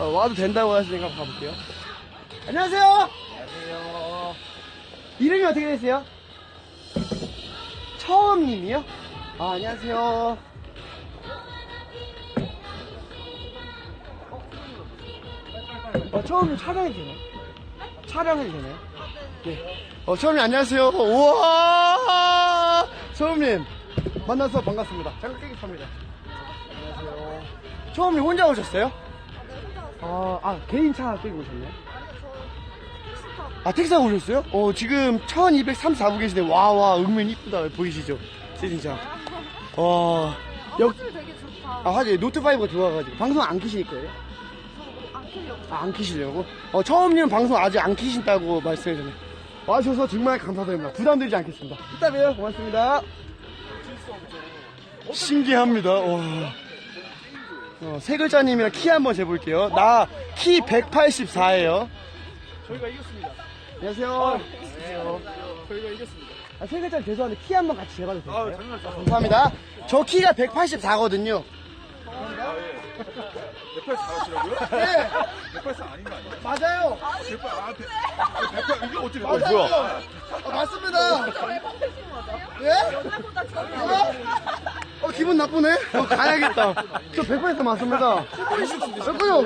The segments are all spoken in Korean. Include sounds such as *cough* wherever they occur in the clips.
어, 와도 된다고 하시니까 가볼게요. 안녕하세요. 안녕하세요. 이름이 어떻게 되세요? 처음님이요? 아, 안녕하세요. 어, 처음님 촬영이 되나요? 촬영이 되나요? 네. 어, 처음님 안녕하세요. 우와! 처음님, 만나서 반갑습니다. 잠깐 끄겠습니다. 안녕하세요. 처음님 혼자 오셨어요? 아, 아, 개인 차 끌고 오셨나요? 아, 택시 타고 오셨어요? 어, 지금 1234부 계시네. 와, 와, 은근 이쁘다. 보이시죠? 세진차. 와, 역, 화질 되게 좋다. 아, 화질 노트5가 좋아가지고. 방송 안 키실 거예요? 안 키려고. 아, 안 키시려고? 어, 처음님 방송 아직 안 키신다고 말씀해주네. 와주셔서 정말 감사드립니다. 부담드리지 않겠습니다. 이따 봬요. 고맙습니다. 신기합니다. 와. 어, 세 글자님이랑 키 한번 재볼게요. 나 키 184예요. 저희가 이겼습니다. 안녕하세요. 저희가 이겼습니다. 아, 세 글자 죄송한데 키 한번 같이 재봐도 될까요? 아, 장난 잘 감사합니다. 저 키가 184거든요. 네팔 잘하시라고요? 네, 네팔상 아닌 거 아니에요? 맞아요. 네팔, 아, 네. 네팔, 이게 어떻게, 어, 맞아요. 뭐야? 아, 맞습니다. 예? 어, 기분 나쁘네? 어, 가야겠다. 저 100% 맞습니다.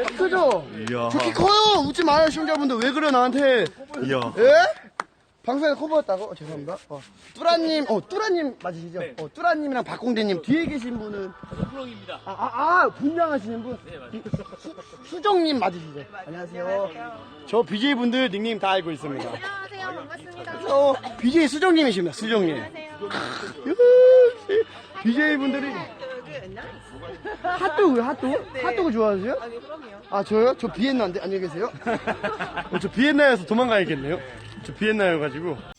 키 크죠? 이야. 저키 커요! 웃지 마요, 시청자분들. 왜 그래, 나한테? 이야. 예? 방송에 커버였다고? 어, 죄송합니다. 어, 뚜라님, 어, 뚜라님 맞으시죠? 어, 뚜라님이랑 박공대님 뒤에 계신 분은? 프롱입니다. 아, 아, 아, 분장하시는 분? 네, 맞아요. 수, 정님 맞으시죠? 안녕하세요. 저 BJ분들 닉네임 다 알고 있습니다. 안녕하세요. 반갑습니다. 어, BJ 수정님이십니다, 수정님. BJ분들이. 핫도그, 핫도그? 핫도그 좋아하세요? 아니, 그럼요. 아, 저요? 저 비엔나인데, 안녕히 계세요. *laughs* 어, 저 비엔나에서 도망가야겠네요. 저 비엔나여가지고.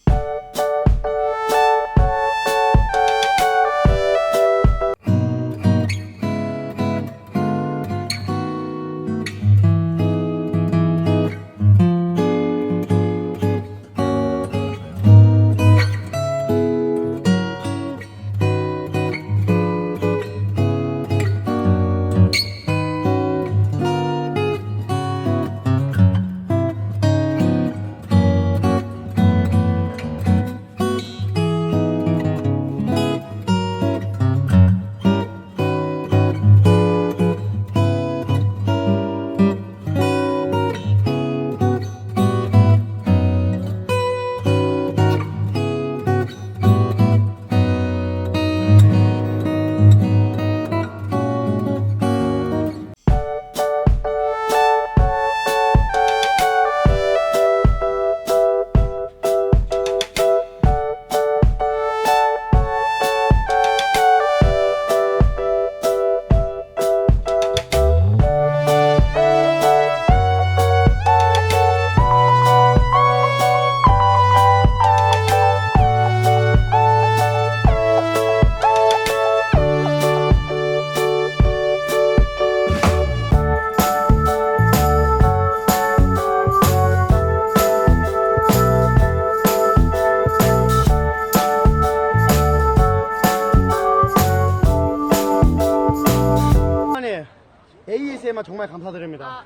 ASMR 정말 감사드립니다.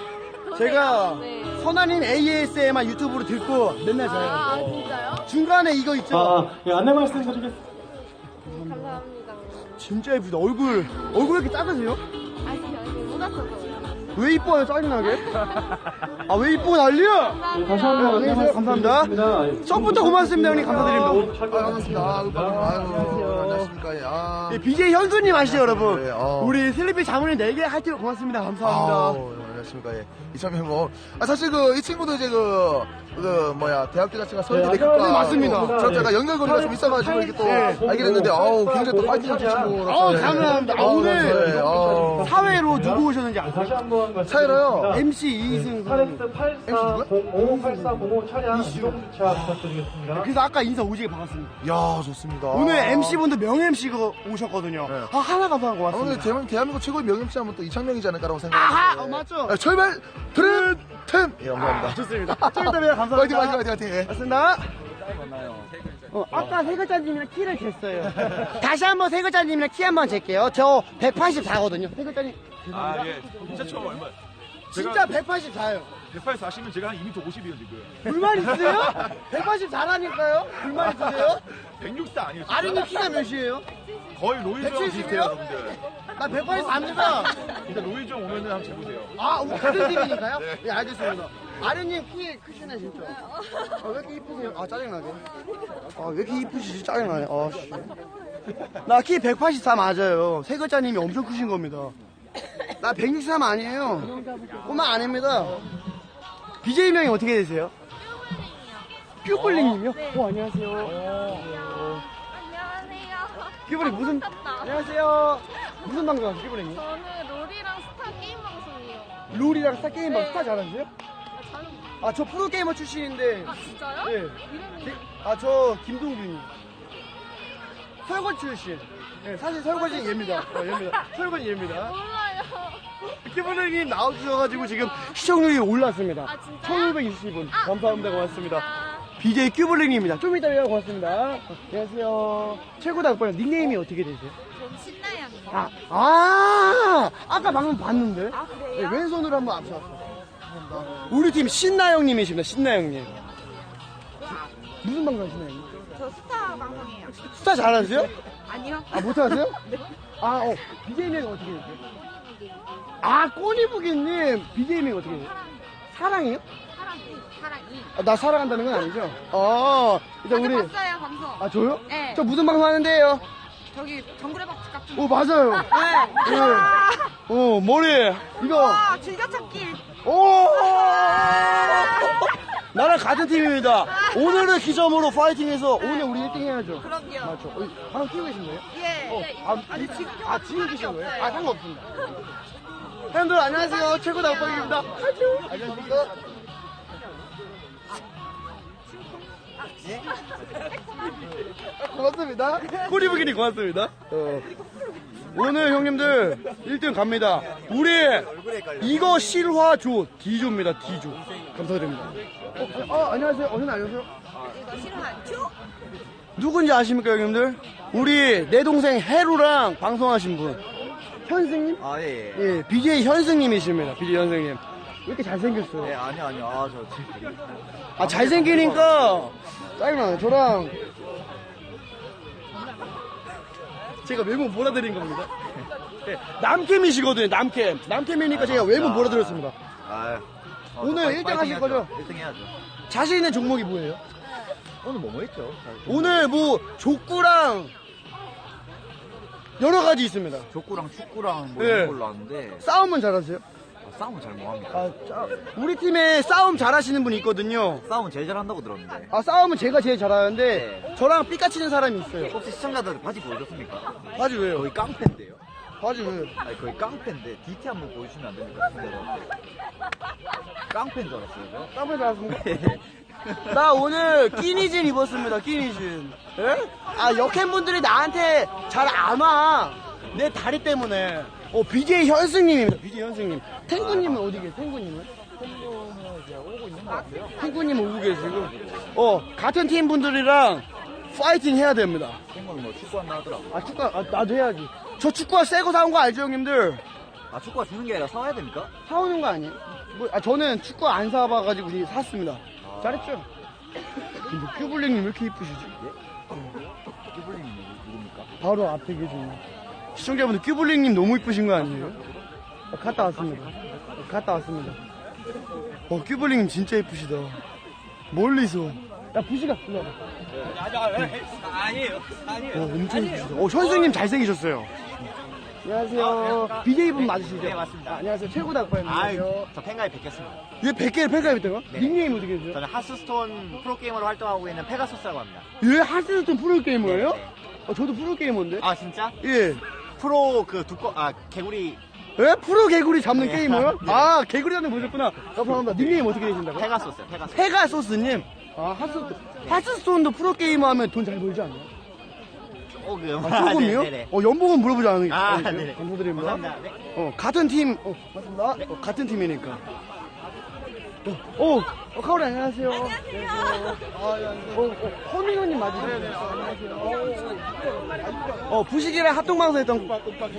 *laughs* 제가 네. 선아님 ASMR 유튜브로 듣고 맨날 자요. 아, 진짜요? 중간에 이거 있죠? 아, 예, 안내 말씀드리겠습니다. 감사합니다. 진짜 예쁘다. 얼굴, 얼굴 왜 이렇게 작으세요? 아니, 아니, 못 왔어서요. 왜 이뻐요, 짜증나게? 아, 왜 이쁘고 난리야? 예, 다시 한번 안내 안녕히 계세요. 감사합니다. 처음부터 고맙습니다, 형님. 감사드립니다. 아, 반갑습니다. 아, 아유, 안녕하십니까. 예, 아, 예, BJ 현수님 아시죠, 여러분? 네, 어. 우리 슬리피 자문을 4개 할게요. 고맙습니다. 감사합니다. 아우, 안녕하십니까. 예. 이참에 뭐, 아, 사실 그, 이 친구도 이제 그, 그, 뭐야, 대학교 자체가 서울대 네, 내교과. 네, 맞습니다. 저 제가 연결고리가 좀 있어가지고 이렇게 또 네. 알게 됐는데, 아우, 굉장히 또 파이팅 친구. 아우, 감사합니다. 아, 오늘 네, 아우. 사회로 누구 오셨는지 다시 아세요? 차이로요? MC 이승 선생님. 파렉스 8405 8405 차량 이동 주차 부탁드리겠습니다. 그래서 아까 인사 오지게 반갑습니다. 야 좋습니다. 오늘 MC분들 명 MC가 오셨거든요. 네. 아, 하나 감사하고 아, 오늘 왔습니다. 대한민국, 대한민국 최고의 명MC 하면 또 이창명이지 않을까라고 아하! 생각합니다. 어, 맞죠? 아, 철발, 트렌, 텐! 예, 감사합니다. 좋습니다. 좀 이따 봬요. 화이팅, 감사합니다. 화이팅, 화이팅, 화이팅. 예. 맞습니다. 어, 아까 세 글자님이랑 키를 쟀어요. *laughs* 다시 한번 세 글자님이랑 키 한번 쟀게요. 저 184거든요. 세 글자님. 아, 예. 진짜 처음 얼마? 진짜 184요. 184시면 제가 한 2m 50이에요 지금. 불만 있으세요? 180 잘하니까요? 불만 있으세요? *laughs* 164 아니에요 진짜? 아린이 키가 몇이에요? 거의 로이즈랑 170이요? 비슷해요 여러분들. 나 184입니다. 진짜 로이즈 형 오면은 한번 재보세요. 아, 우리 같은 *laughs* 팀이니까요? 네. 네, 알겠습니다. 아린님 키 크시네, 진짜. 아, 왜 이렇게 이쁘세요? 아, 짜증나게. 아, 왜 이렇게 이쁘시지? 짜증나네. 아, 씨. 나 키 184 맞아요. 세 글자님이 엄청 크신 겁니다. 나 163 아니에요. 꼬마 아닙니다. BJ 명이 어떻게 되세요? 큐블링님이요? 네. 어, 안녕하세요. 안녕하세요. 큐블링 무슨, 다 안녕하세요. 무슨 방송 하세요, 큐블링이? 저는 롤이랑 스타 게임 방송이에요. 룰이랑 스타 게임 방 네. 스타 잘하세요? 저는 아, 저 프로게이머 출신인데. 아 진짜요? 네. 이름이 아, 저 김동균이. 설거지 출신. 네, 사실 설거지는 얘입니다. 어, 얘입니다. 설거지 얘입니다. 몰라요. 키블링님 나와주셔가지고 지금 시청률이 올랐습니다. 아, 진짜요? 1620분. 아, 감사합니다. 고맙습니다. 아, BJ 큐블링입니다. 좀 이따 봬요. 고맙습니다. 안녕하세요. 최고 닭발 닉네임이 어떻게 되세요? 전 신나요. 아, 아, 아까 방금 봤는데. 아, 네, 그래요? 왼손으로 한번 앞서왔어요. 감사합니다. 우리 팀 신나영님이십니다. 신나영님. 무슨 방송 하시나요? 저 스타 방송이에요. 스타 잘하세요? 아니요. 아, 못하세요? *laughs* 아, 어, BJ명이 어떻게 되세요? 아, 꼬니부기님, BJ명이 어떻게 되세요? 사랑이요? 사랑이. 사랑이. 아, 나 사랑한다는 건 아니죠? 어, 어제 우리. 봤어요 방송. 아, 저요? 네. 저 무슨 방송 하는데요? 저기 정글의 박쥐 같은. 오, 맞아요. 네. 네. 어, 머리. 이거. 와 즐겨찾기. 오! 나랑 같은 팀입니다. 오늘을 기점으로 파이팅해서 오늘 우리 1등 해야죠. 그럼요. 맞죠? 어, 방금 키고 계신 거예요? 예. 어, 예. 아, 아니 지금 아, 지금 계신 거예요? 아, 상관없습니다. 형들 안녕하세요. 최고 닭방입니다. 안녕하십니까? 고맙습니다. 꼬리부기니 고맙습니다. 어. 오늘 형님들 1등 갑니다. 우리 이거 실화 조 D조입니다. D조. 감사드립니다. 어, 어, 안녕하세요. 어느 안녕하세요. 이거 싫어하죠? 누군지 아십니까, 형님들? 우리 내 동생 해루랑 방송하신 분. 현승님? 아, 예, 예. 예, BJ 현승님이십니다. BJ 현승님. 왜 이렇게 잘생겼어요? 예, 아니요, 아니요. 아, 저, 지금. 아, 잘생기니까, 짜증나요. 저랑, 제가 외모 몰아드린 겁니다. 네, 남캠이시거든요, 남캠. 남캠이니까 제가 외모 몰아드렸습니다. 아, 어, 오늘 파이팅 1등 하실 해야죠. 거죠? 1등 해야죠. 자신 있는 종목이 뭐예요? 오늘 뭐뭐 했죠? 오늘 뭐, 족구랑, 여러 가지 있습니다. 족구랑 축구랑 뭐 예. 이런 걸로 아는데, 싸움은 잘하세요? 아, 싸움은 잘 못합니다. 아, 짜- 우리 팀에 싸움 잘하시는 분이 있거든요. 싸움은 제일 잘한다고 들었는데. 아, 싸움은 제가 제일 잘하는데, 네. 저랑 삐까치는 사람이 있어요. 혹시 시청자들 바지 보여줬습니까? 바지 왜요? 거의 깡패인데요. 바지 왜요? 아니, 거의 깡패인데, DT 한번 보여주시면 안 됩니까? 시청자들한테. 깡패인 줄 알았어요, 저. 땀을 잘았습니다. 나 오늘 끼니진 입었습니다, 끼니진. 예? 아, 역행분들이 나한테 잘 안 와. 내 다리 때문에. 어, BJ 현승님입니다, BJ 현승님. 탱구님은 어디 계세요, 탱구님은? 탱구님은 오고 계시고. 어, 같은 팀 분들이랑 파이팅 해야 됩니다. 친구는 뭐 축구 한다 하더라고. 아, 축구, 아, 나도 해야지. 저 축구화 새거 사온 거 알죠, 형님들? 아, 축구가 주는 게 아니라 사와야 됩니까? 사오는 거 아니에요? 뭐, 아, 저는 축구 안 사봐가지고 우리 샀습니다. 잘했죠? 근데 큐블링님 왜 이렇게 이쁘시지? 끼블링이 누굽니까? 바로 앞에 계신 시청자분들 큐블링님 너무 이쁘신 거 아니에요? 어, 갔다 왔습니다. 어, 갔다 왔습니다. 어, 큐블링님 진짜 이쁘시다. 멀리서. 야, 부시가 일로 와봐. 아니에요. 아니에요. 어, 엄청 이쁘시다. 어, 현승님 잘생기셨어요. 안녕하세요. BJ분 맞으시죠? 네, 맞습니다. 아, 안녕하세요. 최고 닭발입니다. 아유, 저 팬가입 뵙겠습니다. 얘 100개를 팬가입했다고? 네. 닉네임 어떻게 되세요? 저는 하스스톤 프로게이머로 활동하고 있는 페가소스라고 합니다. 얘 하스스톤 프로게이머예요? 네, 네. 어, 저도 프로게이머인데? 아, 진짜? 예. 프로 그 두꺼, 아, 개구리 예? 프로 개구리 잡는 네. 게이머요? *laughs* 네. 아, 개구리 잡는 거 보셨구나. 감사합니다. 닉네임 어떻게 되신다고요? 페가소스요, 페가소스. 페가소스님. 아, 하스스톤. 하스스톤도 프로게이머 하면 돈 잘 벌지 않아요? 조금. *laughs* 아, 조금이요? 네네. 어, 연봉은 물어보지 않으- 아, 않을게요. 네네. 감사드립니다. 감사합니다. 네. 어, 같은 팀, 어, 맞습니다. 어, 같은 팀이니까. 어, 어, 어 카오리 안녕하세요. 안녕하세요. 아, 예, 안녕하세요. 어, 어, 허민호님 맞으세요? 네네. 안녕하세요. 어, 어, 부식이랑 합동방송 했던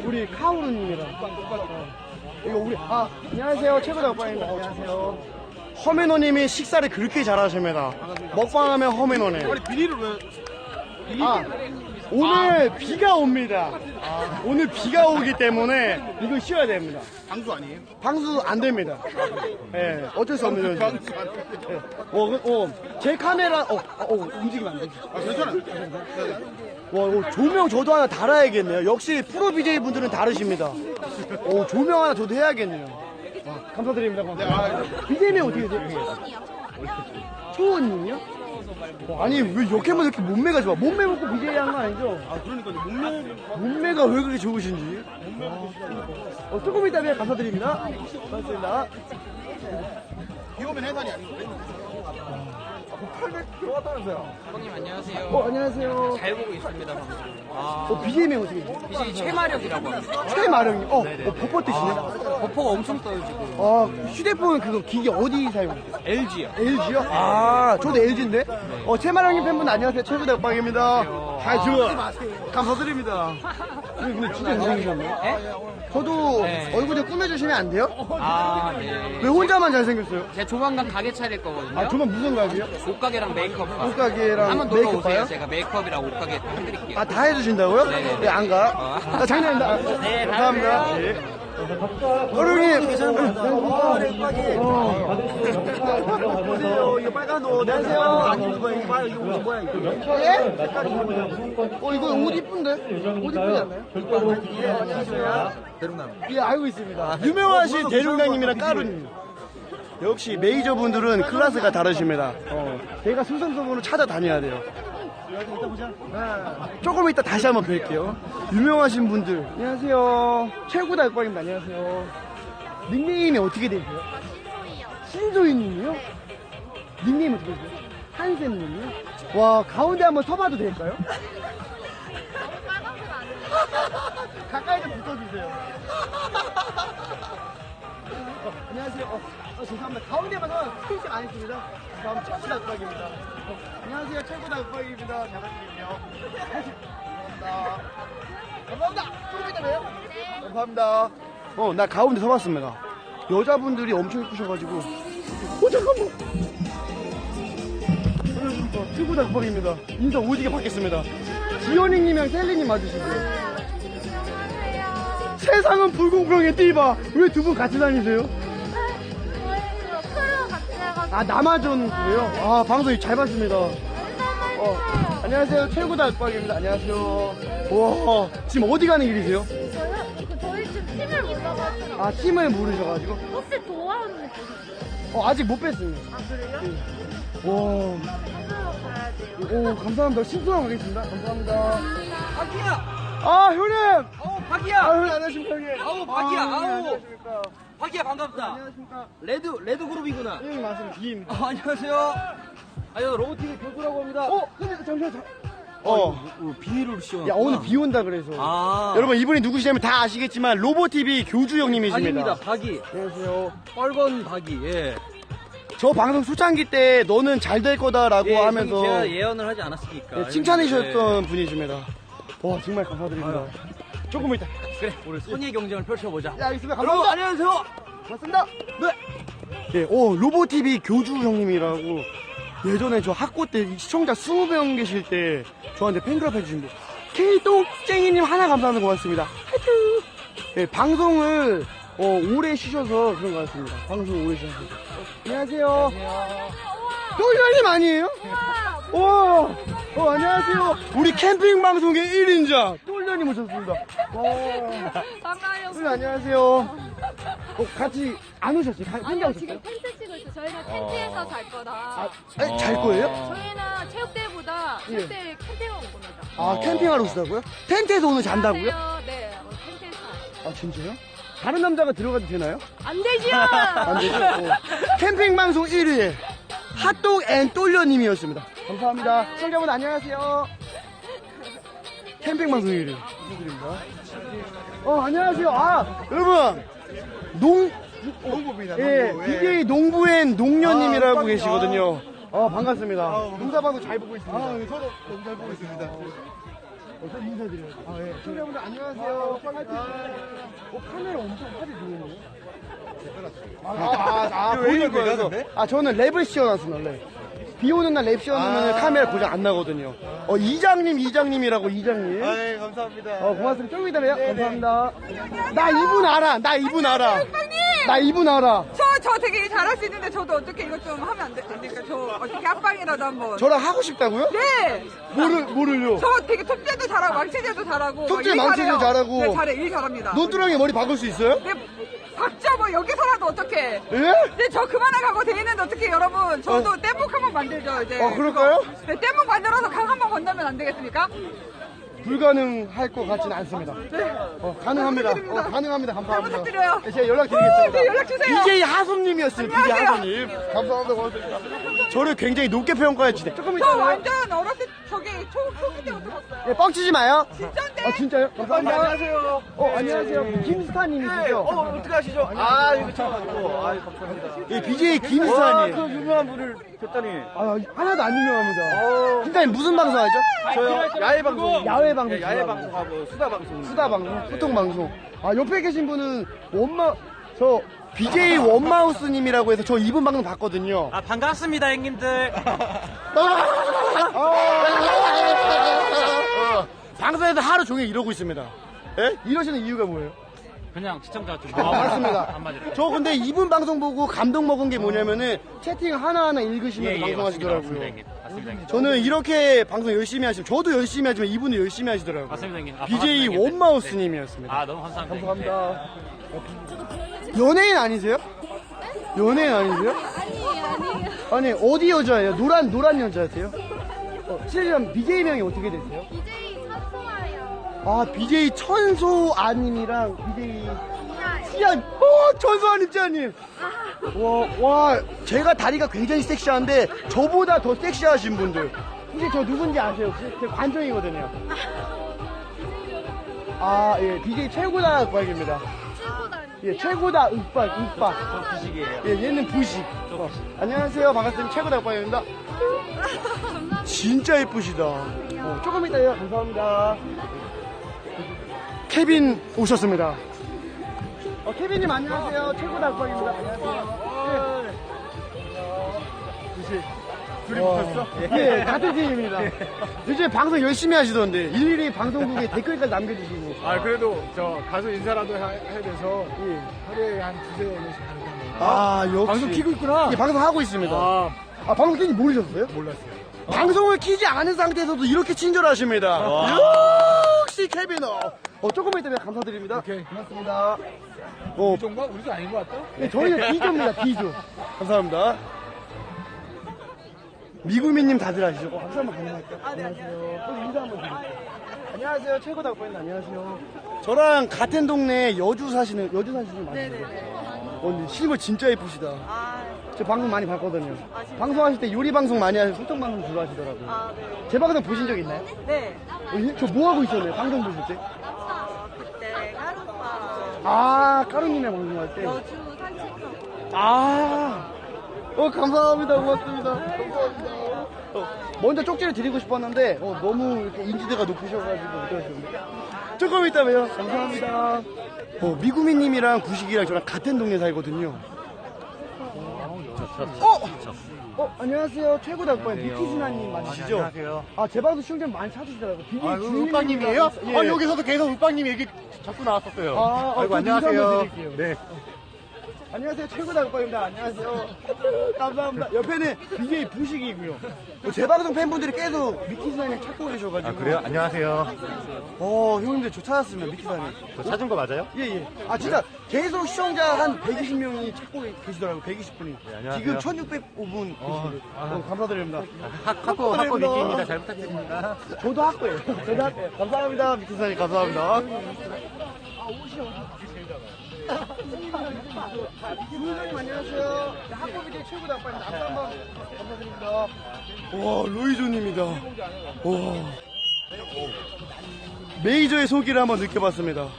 우리 카오르님이랑. 어. 이거 우리 아 안녕하세요 최고다 오빠입니다 안녕하세요 허메노님이 식사를 그렇게 잘하십니다 먹방하면 허메노네 아니 비닐을 왜? 아 오늘 비가 옵니다 아, 오늘 비가 오기 때문에 이거 쉬어야 됩니다 방수 아니에요? 방수 안 됩니다 예 어쩔 수 없는 죠 예. 어, 그, 어, 제 카메라 어, 어, 어, 움직이면 안 되지 아 괜찮아. 와, 이거 조명 저도 하나 달아야겠네요. 역시 프로 BJ 분들은 다르십니다. 오, 조명 하나 저도 해야겠네요. 와, 감사드립니다. 감사합니다. BJ님 어떻게 되세요? 초원님이요? 어, 아니, 왜 이렇게만 이렇게 몸매가 좋아? 몸매 먹고 BJ 한 거 아니죠? 아 그러니까 몸매 몸매가 왜 그렇게 좋으신지. 어, 조금 이따 뵈 감사드립니다. 고맙습니다. 비 오면 해산이 아 니고. 형님 안녕하세요. 어, 안녕하세요. 잘 보고 있습니다. 방송. 아, 어, BJ님 어떻게? BJ 최마력이라고 합니다. 최마령님. 어, 어, 버퍼 뜨시네. 버퍼가 엄청 떠요 지금. 아, 휴대폰 그거 기기 어디 사용해요? LG요. LG요? 아, 저도 LG인데? 어, 최마랑님 팬분 안녕하세요. 최고대 오빵입니다. 잘 좋아. 감사드립니다. 근데, 근데 진짜 잘생기셨네요. 저도 네. 얼굴 좀 꾸며주시면 안 돼요? 아, 네. 왜 혼자만 잘생겼어요? 제가 조만간 가게 차릴 거거든요. 아, 저만 무슨 가게요? 옷가게랑 메이크업. 옷가게랑 한번 놀러 메이크업 오세요. 봐요? 제가 메이크업이랑 옷가게 다 해드릴게요. 아, 다 해주신다고요? 네네네. 안 가. 어. 아, 장난입니다. 아, 네, 감사합니다. 네. 보세요. 이거 빨간 옷. 안녕하세요. 안 입는 거야. 이거 봐요. 이거 옷이 뭐야? 이거. 어, 이거 옷 이쁜데? 옷 이쁘지 않나요? 대륙남. 예, 알고 있습니다. 유명하신 대륙장님이랑 까루님. 역시 메이저 분들은 클래스가 다르십니다. 어, 제가 수성수분을 찾아다녀야 돼요. 네. 조금 이따 다시 한번 뵐게요. 유명하신 분들. 안녕하세요. 최고다 육박입니다. 안녕하세요. 닉네임이 어떻게 되세요? 신조이님이요? 닉네임 어떻게 되세요? 한샘님이요? 와, 가운데 한번 서봐도 될까요? 가까이 좀 붙어주세요. 어, 안녕하세요. 어, 어, 죄송합니다. 가운데만 서면 스킨십 안 했습니다. 다음 최고다 윽박입니다. 어, 안녕하세요. 최고다 윽박입니다. 잘 부탁드릴게요. 감사합니다. 감사합니다. 조금 이따 봬요. 감사합니다. 어, 나 가운데 서봤습니다. 여자분들이 엄청 예쁘셔가지고. 어, 잠깐만. 안녕하십니까. 최고다 윽박입니다. 인사 오지게 받겠습니다. 지연이님이랑 셀리님 맞으시고요. 세상은 불공평해 띠바 왜 두 분 같이 다니세요? 아 남아전이에요? 아 방송 잘 봤습니다. 어, 안녕하세요. 최고다 윽박입니다. 안녕하세요. 와 지금 어디 가는 길이세요? 저요? 그 저희 지금 팀을 몰라가지고. 아 팀을 모르셔가지고? 혹시 도와오는 보셨어요? 어, 아직 못 뵀어요. 아 그래요? 와. 프로 가야 돼요. 오, 감사합니다. 신수랑 가겠습니다. 감사합니다. 박이야! 아 형님! 어우, 아 박이야! 형님 안녕하십니까 형님? 아우, 박이야, 아, 형님, 아우. 안녕하십니까 박이야, 반갑다. 안녕하십니까 레드, 레드 그룹이구나. 형님 맞습니다 김 아, 안녕하세요. 아, 저 로보티비 교수라고 합니다. 어? 형님 잠시만 잠... 어 비닐을 씌워. 야 오늘 비 온다 그래서 아. 여러분 이분이 누구시냐면 다 아시겠지만 로보TV 교주 형님이십니다 박입니다, 박이. 안녕하세요 빨간 박이, 예. 저 방송 초창기 때 너는 잘 될 거다라고 예, 하면서 제가 예언을 하지 않았습니까? 네, 칭찬해 주셨던 분이십니다 와 정말 감사드립니다 조금 이따 예. 그래, 오늘 선의 경쟁을 펼쳐보자. 네 알겠습니다. 여러분, 감사합니다. 안녕하세요. 고맙습니다. 네. 예, 오 로보TV 교주 형님이라고 예전에 저 학고 때 시청자 20명 계실 때 저한테 팬클럽 해주신 분. K똥쟁이님 하나 감사합니다 고맙습니다. 하여튼 예, 방송을 어, 오래 쉬셔서 그런 것 같습니다. 방송을 오래 쉬셔서. 안녕하세요. 똘똘님 아니에요? 와, 어, 안녕하세요. 우리 캠핑 방송의 1인자 똘똘님 오셨습니다. 와, 반가워요 똘똘 안녕하세요. 어, 같이 안 오셨어요? 가- 혼자 아니요 오셨어요? 지금 텐트 치고 있어 저희는 텐트에서 잘 거다 아, 아니, 잘 거예요? 저희는 체육대회보다 예. 체육대회 캠핑을 온 겁니다 아, 캠핑하러 오시다고요? 텐트에서 오늘 잔다고요? 안녕하세요. 네 어, 텐트에서 아, 진짜요? 다른 남자가 들어가도 되나요? 안 되지요 안 되죠? 어. 캠핑 방송 1위에 핫도그 앤 똘려님이었습니다. 감사합니다. 시청자분 안녕하세요. 캠핑 방송 1위. 감사드립니다. 어, 안녕하세요. 아, 여러분. 농, 농부입니다. 예, 농부. DJ 농부엔 농녀님이라고 아, 계시거든요. 아, 반갑습니다. 농사방송 잘 보고 있습니다. 아, 서로 너무 잘 보고 있습니다. 어, 저 인사드려요. 아, 예. 시청자분들 안녕하세요. 반갑습니다. 어, 카메라 엄청 화질 좋은데요? 아, 아, 아, 보이는 거예요? 아, 저는 랩을 씌워놨습니다, 랩. 비 오는 날 랩 씌워놓으면 카메라 고장 안 나거든요. 어, 이장님, 이장님이라고, 이장님. 네, 감사합니다. 어, 고맙습니다. 좀 이따 봬요. 감사합니다. 나 이분 알아. 나 이분 알아. 나 이분 알아. 저, 저 되게 잘할 수 있는데 저도 어떻게 이것 좀 하면 안, 돼, 안 될까? 저 어떻게 합방이라도 한번. 저랑 하고 싶다고요? 네! 뭐를, 뭐를요? 저 되게 톱제도 잘하고 망치제도 잘하고. 톱제, 막일 망치제 잘해요. 잘하고. 네, 잘해. 일 잘합니다. 논두렁에 머리 박을 수 있어요? 네, 박자 뭐 여기서라도 어떻게. 예? 네, 저 그만하고 돼 있는데 어떻게 여러분. 저도 뗏목 한번 만들죠, 이제. 어, 그럴까요? 네, 뗏목 만들어서 강 한번 건너면 안 되겠습니까? 불가능할 것 같지는 않습니다. 네. 어, 가능합니다. 부탁드립니다. 어, 가능합니다. 감사합니다. 잘 부탁드려요. 네, 제가 연락드리겠습니다. 네, 연락 주세요. DJ 하솜님이었어요. DJ 안녕하세요. 하솜님. 감사합니다. 고맙습니다. 저를 굉장히 높게 평가해주대. 조금 저 이따 봬요. 완전 어렸을 때 저기 초, 초기 때부터 봤어요. 예, 뻥치지 마요. 진짜인데? 아, 진짜요? 감사합니다. 안녕하세요. 어, 안녕하세요. 김스타님이시죠? 어, 어떻게 아시죠? 아, 이거 알고. 아, 감사합니다. 예, BJ 와, 김스타님. 그 유명한 분을 뵀다니. 아, 하나도 안 유명합니다. 팀장님 무슨 방송 하죠? 저요, 야외 방송. 야외 방송. 예, 야외 방송하고 수다 방송. 수다 방송, 소통 방송. 아, 옆에 계신 분은 원마, 저, BJ 원마우스님이라고 해서 저 이분 방송 봤거든요. 아, 반갑습니다, 형님들. 어, 방송에서 하루 종일 이러고 있습니다. 예? 이러시는 이유가 뭐예요? 그냥 시청자 좀. 아, 맞습니다. 한마디로. 저 근데 이분 방송 보고 감동 먹은 게 뭐냐면은 채팅 하나하나 읽으시면서 예, 예, 방송하시더라고요. 맞습니다, 형님. 맞습니다, 형님. 저는 이렇게 방송 열심히 하시고 저도 열심히 하지만 이분도 열심히 하시더라고요. 맞습니다, 형님. 아, BJ 반갑습니다, 형님. 원마우스님이었습니다. 아, 너무 감사합니다. 형님. 감사합니다. 연예인 아니세요? 연예인 아니세요? 아니에요, 아니에요. 아니 어디 여자예요? 노란 노란 여자세요? 어, 실례지만 BJ 명이 어떻게 되세요? BJ 사소아요. 아 BJ 천소 아님이랑 BJ 찌안 어 천소 아님 찌안님 와, 와 제가 다리가 굉장히 섹시한데 저보다 더 섹시하신 분들 혹시 저 누군지 아세요 혹시? 제 관종이거든요 아 예 BJ 최고다 최고다. 예 최고다 윽박 윽박 부식이에요. 예, 얘는 부식. 어, 안녕하세요. 반갑습니다. 최고 닭방입니다. 진짜 예쁘시다. 어, 조금 이따요. 감사합니다. 케빈 오셨습니다. 어, 케빈님 안녕하세요. 최고 닭방입니다. 안녕하세요. 네. 부식. 둘이 붙었어? 예, 같은 팀입니다. 요즘에 방송 열심히 하시던데 일일이 방송국에 댓글까지 남겨주시고. 아 그래도 저 가수 인사라도 해- 해야 돼서 예. 하루에 한 두세 번씩 하는 편이에요. 아, 역시. 방송 키고 있구나. 예, 방송 하고 있습니다. 아 아, 방송 켜지 모르셨어요? 몰랐어요. 방송을 키지 않은 상태에서도 이렇게 친절하십니다. 역시 케빈어. 어, 조금만 이따 감사드립니다. 오케이. 고맙습니다. 어, 정가 우리도 아닌 것 같다. 네, 저희는 D조입니다, D조. 감사합니다. 미구미님 다들 아시죠? 어, 박수 한번 가능할까요? 안녕하세요. 또 인사 한번 드릴게요. 안녕하세요. 최고다 고객님 안녕하세요. 저랑 같은 동네 여주 사시는, 여주 사시는 분 맞으세요? 어, 근데 실물 진짜 예쁘시다. 아, 저 방송 많이 봤거든요. 방송하실 때 요리 방송 많이 하시고 소통 방송 주로 하시더라고요. 아, 네. 제 방송 보신 적 있나요? 네. 저 뭐 하고 있었나요? 방송 보실 때? 그때 아, 까루님의 방송할 때. 여주 산책하고. 아, 어, 감사합니다. 고맙습니다. 감사합니다. 어, 먼저 쪽지를 드리고 싶었는데, 어, 너무 이렇게 인지도가 높으셔가지고 못 드렸습니다. 조금 이따 봬요. 감사합니다. 어, 미구미님이랑 구식이랑 저랑 같은 동네 살거든요. 어! 어, 안녕하세요. 최고 닭발 미키즈나님 맞으시죠? 안녕하세요. 아, 제 방송 시청자 많이 찾으시더라고요. 비비 아, 주인님이랑 윽박님이에요? 예. 아, 여기서도 계속 윽박님 얘기 자꾸 나왔었어요. 아, 아이고, 어, 저 인사 한번 안녕하세요. 드릴게요. 네. 안녕하세요. 최고다 오빠입니다. 안녕하세요. 감사합니다. 옆에는 BJ 부식이고요. 뭐제 방송 팬분들이 계속 미키사님 찾고 계셔가지고. 아, 그래요? 안녕하세요. 어, 형님들 저 찾았습니다. 미키사님. 저 찾은 거 맞아요? 예, 예. 아, 진짜 계속 시청자 한 120명이 찾고 계시더라고요. 120분이. 네, 안녕하세요. 지금 1605분 계시는데. 어, 감사드립니다. 학고, 학고 미끼입니다. 잘 부탁드립니다. 저도 학교예요. 저도 학교예요. 감사합니다. 미키사님 감사합니다. 김 은정님 안녕하세요. BJ 최고다. 빨리 앞서 한번 감사드립니다. 와, 로이조님이다. 와. 메이저의 손길을 한번 느껴봤습니다. 와.